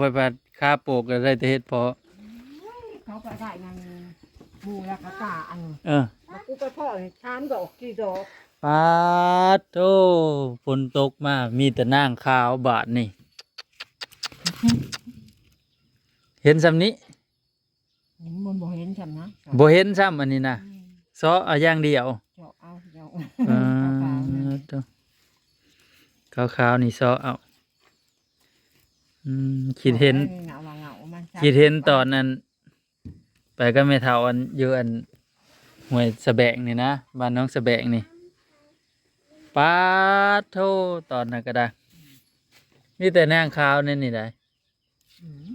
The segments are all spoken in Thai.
ไปบาดค่าโปกก็ได้แต่เฮ็ดพอเขาไปได้งานหมูแล้วก็กาอันเออแล้วกูไปพ่อให้ชามดอกกี่ดอกปาดโตฝนตกมา มีแต่นางขาวบาดนี่ เห็นซำนี้มันบ่เห็นฉันนะบ่เห็นซ้ำอันนี้นะซอเอาอย่างเดียวเจาะเอาเจาะอ่าขาวๆเนี่ยโตขาวๆนี่ซอเอา อืมคิดเห็นเงาว่าเงามันคิดเห็นตอนนั้น ไปก็ไม่เท่าอันอยู่อันห้วยสะแบงนี่นะบ้านน้องสะแบงนี่ป้าดโทตอนนั้นก็ได้มีแต่นางขาวนี่นี่ได้อืม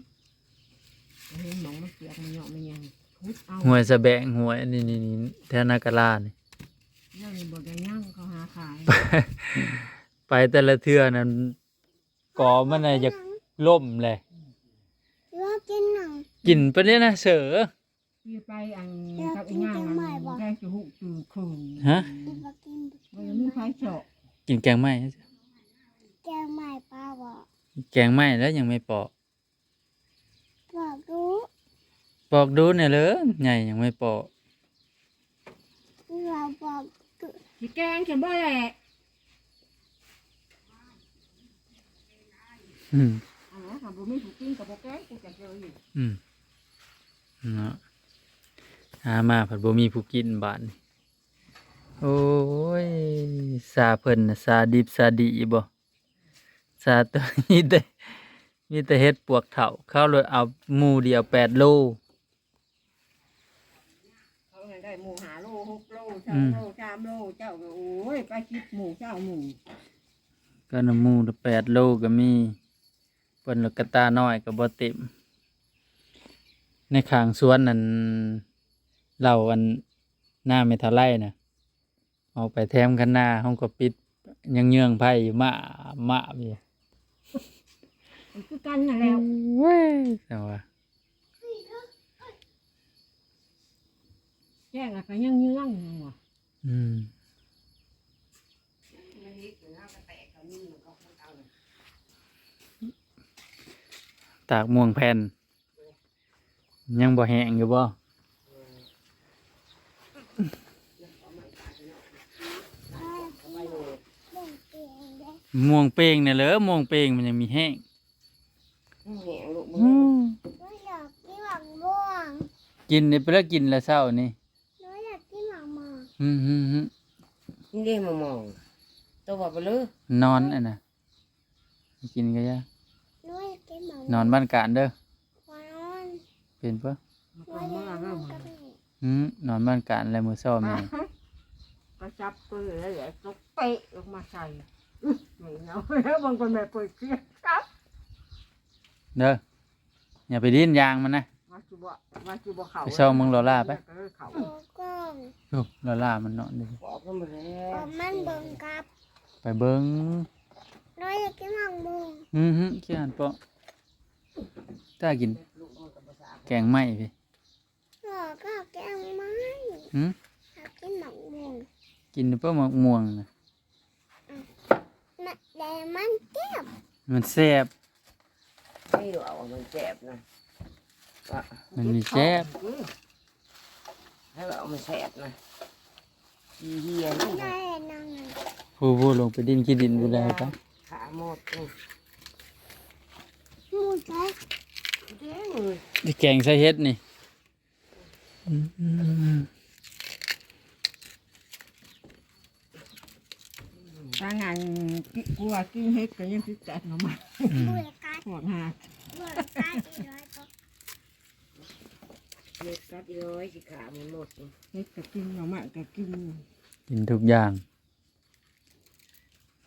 เห็นหมองมันเปียกมันเหยาะมันยังพุดเอาห้วยสะแบงห้วยนี่นี่นี่แถวนากะลานี่นั่นบ่ได้ย่างเขาหาขายไปแต่ละเทื่อนั้นกอมันน่ะจะ ล่มเลยว่ากินหนังกินไปเนี่ยนะเสือที่ไปอันกับอีย่างอันได้จะหุตื่นคืนฮะว่ากินมันยังไม่ไฟเจาะกินแกงไหม้แกงใหม่ป้าบอกแกงไหม้แล้วยังไม่ปอกบอกรู้ปอกดูเนี่ยเลยใหญ่ยังไม่ปอกเราบอกที่แกงฉันบ่แหละอืมอ๋อทำ บ่มีผู้กินกับบ่แกงกูจะเจออยู่อืมเนาะหามาผัดบ่มีผู้กินบาดนี่โอ้ยซาเพิ่นน่ะซาดิบซาดีบ่ซาตัวมีแต่มีแต่เฮ็ดปวกเถาเข้าเลยเอาหมูเดียวแปดโล เขาให้ได้หมูหาโลหกโลสามโลสามโลเจ้าก็โอ้ยไปคิดหมูเจ้าหมูก็น้ำหมูละแปดโลก็มี เปิ้นละกระตาน้อยก็บ่เต็ม ในข้างสวนนั่นเราอันหน้าไม่เท่าไรน่ะเอาไปแถมกันหน้าห้องก็ปิดยังเยื่องไผ่อยู่มามาอยู่มันคือกันน่ะแล้วเว้ยแต่ว่าแจ้งอะก็ยังเยื้องอยู่ว่ะอืม ตากม่วงแผ่น ยังบ่แห้งอยู่บ่พ่อกินเบ่งเตียงได้ม่วงเป้งเนี่ยเหรอม่วงเป้งมันยังมีแห้งแหงลูกอืมหนูอยากกินหมักม่วงกินนี่ไปแล้วกินแล้วเช้านี่หนูอยากกินหมักหมอกอืมฮึมฮึนี่เด้มามองตัวบ่ไปเลยนอนอะนะกินก็ยาหนูอยากกิ นหมักนอนบ้านการเด้อวานอนเป็นปะหนูอยากนอนกับแม่อืมนอนบ้านการอะไรมือเช้าแม่ก็จับปืนแล้วแหละตกเปะลงมาใส่อื้อไม่เอาแล้วบางคนแม่เปิดเสียงครับเด้ออย่าไปดิ้นยางมันนะมาจูบ่มาจูบ่เขาไปเช่าเมืองโลล่าไปเออเขาโอ้ก้องโอ้ลาล่ามันนอนดิบอกกันหมดแล้บวอกมันเบิ่งกับ ไปเบิ้งหนูอยากกินหมักม่วงอืมฮึขี้อ่านเปาะ ถ้ากิน แกงไหม้พี่หนูก็แกงไม้หืมอยากกินหมักม่วงกินเปล่ามะม่วงนะน่ะแต่มันเจ็บมันแซ่บไม่รู้เอามันเจ็บนะมันมีแซ่บให้เรามันแสบนะดีเฮียนี่ได้นั่งไงผู้ผู้ลงไปดิ้นขี้ดินไปแล้วครับขาหมดนี่หมูใช้ เด้งเลยที่แกงใส่เฮ็ดนี่อืมถ้างานกูว่ากินเฮ็ดก็ยังติดแตกออกมาอืมบุยกัดหมดหาบุยกัดอีร้อยก็เฮ็ดกัดย้อยสิขามันหมดเฮ็ดก็กินหน่อไม้ก็กินกินทุกอย่าง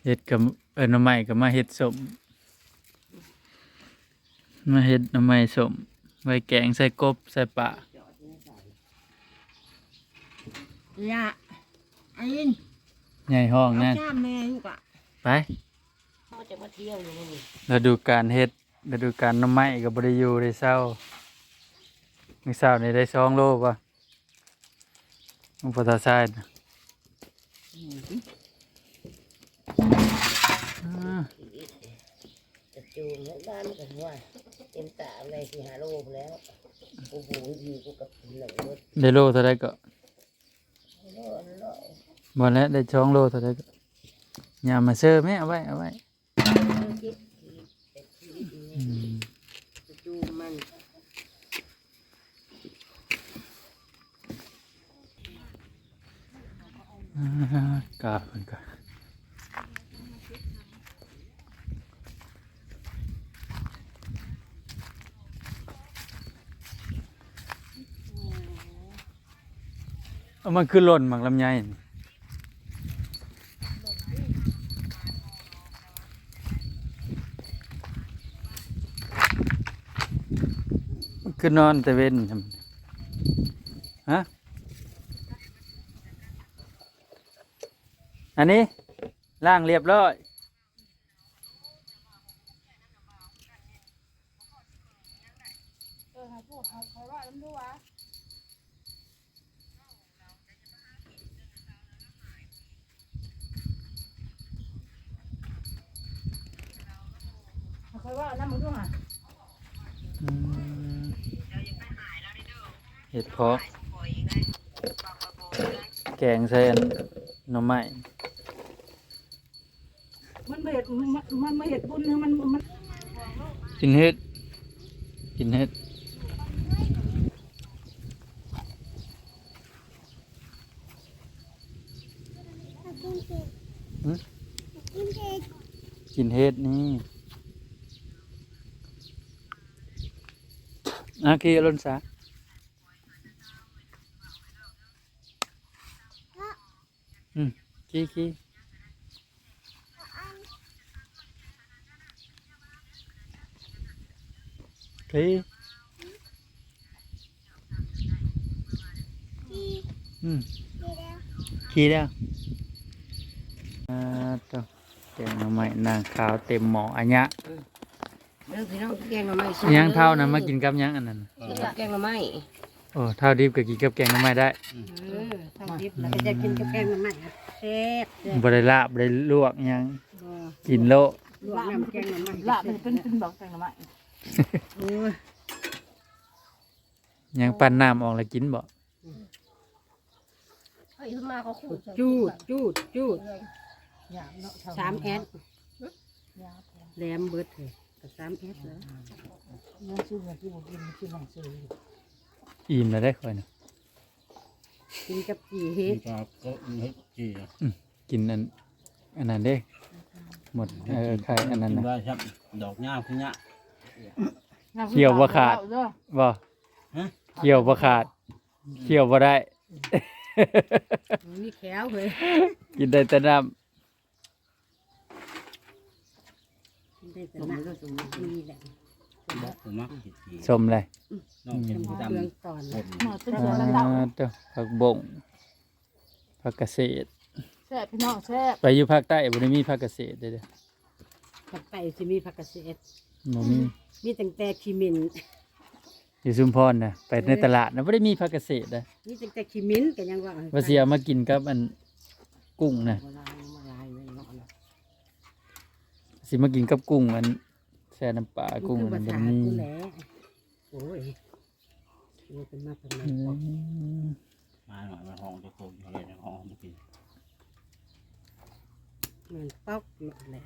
เฮ็ดกับเอิ้นหน่อไม้ก็มาเฮ็ดสม มาเฮ็ดหน่อไม้สมไว้แกงใส่กบใส่ปลาย่าไอ้ยินใหญ่ห้องเอานั่นจ้าแม่ลูกอะไปเขาจะมาเที่ยวอยู่นี่ฤดูการเฮ็ดฤดูการหน่อไม้ก็บ่ได้อยู่ได้เศร้ามื้อเช้านี่ได้สองโลป่ะอุปทานทรายน่ะอ่าจะจูงให้บ้านกันว่า เต็มตาอะไรที่หาโลกแล้วกูบูดีกูกับหนังรถได้โลเท่าไรก็โลดโลดบ่แล้วได้ช่องโลเท่าไรก็อย่ามาเซอร์แม่เอาไว้เอาไว้คิดแต่ชีวิตอืนี่มจูมันอ่ากราบมันก็ เอามันคือหล่นหมักลำไยนี่มันคือนอนแต่เว้นฮะ อันนี้ล่างเรียบร้อย เอืมเห็ดเพาะแกงใส่อันหน่ อไม้มันไม่เห็ดมันมันไม่เห็ดบุญนะมันมันกินเห็ดกินเห็ดมากินเผ็ดมากินเผ็ดกินเห็ดนี่อาคีล้นสาอืมขี้ขี้ขี้ที่อืมที่แล้วขี้แล้วอ่าตั วแกงหน่อไม้นางขาวเต็มหม้ออันยะ เรื่องพี่น้องแกงหน่อไม้อิหยังเท่านะมากินกับหยังอันนั้นน่ะแกงหน่อไม้โอ้เท่าดิบก็กินกับแกงหน่อไม้ได้เออทำดิบแล้วก็จะกินกับแกงมันใหม่แซ่บแซ่บบ่ได้ลาบบ่ได้ลวกหยังบ่กินโลลวกน้ำแกงมันใหม่ละมันเป็นเป็นดอกแตงหน่อไม้โอ้ยหยังปั่นน้ำออกแล้วกินบ่เฮ้ยขึ้นมาเขาขู่จูดจูดจูดยามเนาะสามแอดแหลมเบิดเลยก็สามแอดแล้วเงินซื้อเงินที่บ่กินมันกินหนังสืออิ่มแล้วได้ค่อยนะกินกับกี่เฮ็ดครับก็เฮ็ดจีกินอันอันนั้นเด้หมดเออไข่อันนั้นกิน่ะได้ครับ ดอกหญ้าคือหญ้าเกี่ยวบ่ขาดบ่ฮะเกี่ยวบ่ขาดเกี่ยวบ่ได้ มีแขวเลยกินได้แต่น้กิ ได้แต่หนักมีแหละบอกผมมักเฮ็ดจีำชมเลยน้องเป็นผู้ดำเปลืองตอนคนหมอเป็นอ่เสือแล้วเต่าาตัวผักบงผักเกษตร แซ่บพี่น้องแซ่บไปอยู่ภาคใต้บ่ได้มีผักเกษตรเด้อเด้อผักไตสิมีผักเกษตรบ่มีมีตั้งแต่ขี้มินอยู่ชุมพรน่ะไปในตลาดน่ะบ่ได้มีผักเกษตรนะมีตั้งแต่ขี้มินก็ยังว่าว่าสิเอามากินกับอันกุ้งน่ะโบราณโบราณเลยเนาะ สิมากินกับกุ้งอันแช่น้ำปลากุ้งคืออัภานนั้นษาบ่มีกูแหละโอ้ยนี่เป็นมาเป็นมาอืมมาหน่อยมาห้องจะโคกอยู่เลยในห้องมากินมันป๊อกหมดแหละ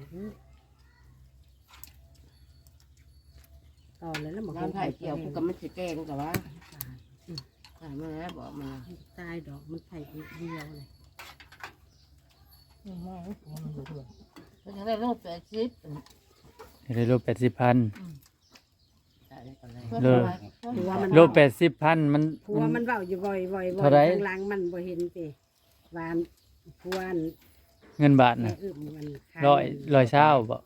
ต่อเลยแล้วหมอน้ำไผ่เกี่ยวกูกับมันสิแกงกับว่าใส่มาแล้วบอกมา ตายดอกมันไผ่เดียวเลย อืมไม่มันอยู่ด้วยเป็นยังไงโลดแปดสิบได้โลแปดสิบพันใส่แล้วก็เลยเพื่อนเลิกทำไมเพื่อนผัวมันโลแปดสิบพันมันผัวมันเว้าอยู่บ่อยบ่อยบ่อยเท่าไหร่ข้างหลังมันบ่เห็นติวานผัวอันเงินบาทแม่นะอึมมันขายร้อยร้อยเช้าบ่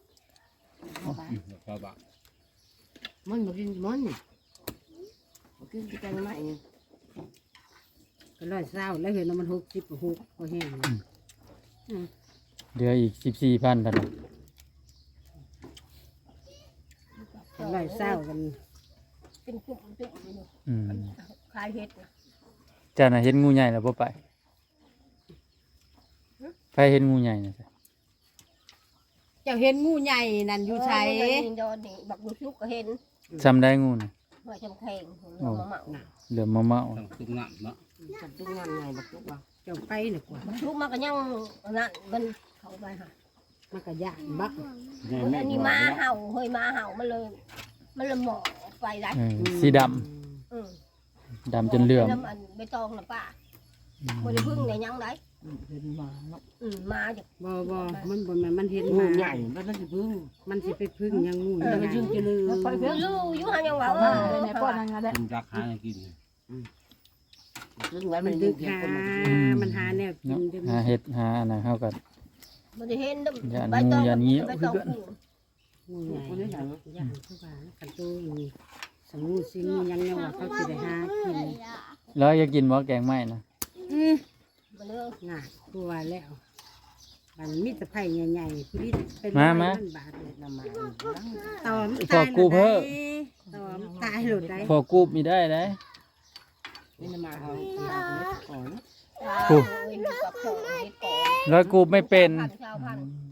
ก็บักมันบอกกินมันบอกกินแกงหน่อไม้เนี่ยก็ร้อยเศร้าแล้วเห็นว่ามันหกสิบหกก็แห้ง เหลืออีกสิบสี่พันพันก็ร้อยเศร้ากันเป็นกลุ่มเป็นอืมคลายเห็ดเจ้าน่ะเห็นงูใหญ่แล้วบ่ไปไปเห็นงูใหญ่นะจ๊ะเจ้าเห็นงูใหญ่นั่นอยู่ใช้ดอนนี่บักบุชุกก็เห็นจำได้งูน่ะหัวจำแข็งหัวมะเมาเหลือมาเมาต้องตุ้งน้ำเนาะจับตุ้งงานไงบักตุกว่าเจ้าไปน่ะกว่า มันทุกมันก็ยังนั่นมันเข้าไปหามันก็ยากบักมันอันนี้มาเห่าเฮ้ยมาเห่ามันเลย มันเลยหมอไปได้เออสีดำอืมดำจนเหลื่อมแล้วมันใบตองน่ะป้าบ่ได้พึ่งได้หยังได้เห็นมาเนาะอืมมาจากบ่บ่มันบ่แม่นมันเห็นงูมาใหญ่มันน่าสิพึ่งมันสิไปพึ่งยังงูเออมันใหญ่จึงจะลืม ไปเพื่อนรู้อยู่หันยังว่าเอาเอมาอในป้อนนั่นไงได้กินรักหาให้กิน ซึ่งไว้มัมันนดึดึกกหาหามันหาแนวกิเนาะนเด้อหาเห็ดหาอันนั้นเฮาก็บ่ได้เห็นเด้ออย่าใบตองงูอย่างี้ใบเอาตองคือกันงูใหญ่ย่างคือว่ากันตัวนี้สมูซิงยังยังว่าเขาสิได้หากินแล้วอยากกินบ่แกงไหม้นะอือมันเด้อง่ายกลัวแล้วมันมีแต่ไผ่ใหญ่ๆพี่เป็นมามาร้อยนบาทเลยนะมาตอมพอกู้เพิ่มตอมตายหลุดได้พอกูบมีได้ได้ นี่มาเอาโอ้โอ้ยมีกับของมีก่อน แล้วกูบไม่เป็นพันชาวพันอืม